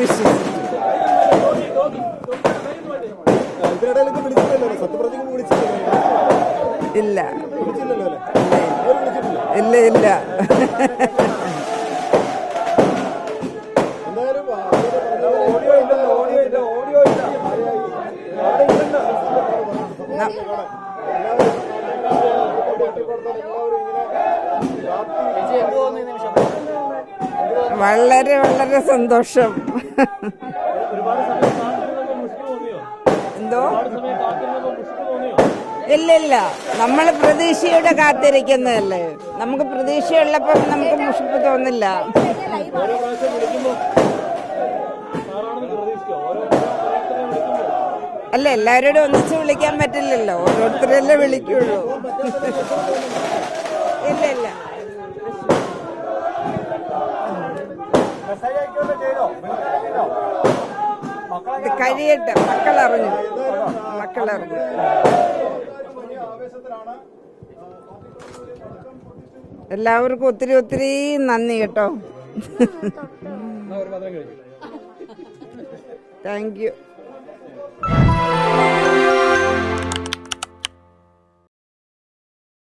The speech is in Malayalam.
വിളിച്ചില്ലല്ലോ വിളിച്ചില്ലല്ലോ ഇല്ല ഇല്ല. ഇല്ല വളരെ വളരെ സന്തോഷം. എന്തോ? ഇല്ല ഇല്ല നമ്മൾ പ്രതീക്ഷയോടെ കാത്തിരിക്കുന്നതല്ലേ. നമുക്ക് പ്രതീക്ഷയുള്ളപ്പോൾ നമുക്ക് മുഷിപ്പ് തോന്നില്ല. അല്ല എല്ലാവരോടും ഒന്നിച്ച് വിളിക്കാൻ പറ്റില്ലല്ലോ. ഓരോരുത്തരല്ലേ വിളിക്കുള്ളൂ. ഇല്ല ഇല്ല ഇത് കഴിയട്ടെ. മക്കളറിഞ്ഞു. മക്കളറിഞ്ഞു. എല്ലാവർക്കും ഒത്തിരി ഒത്തിരി നന്ദി കേട്ടോ. Thank you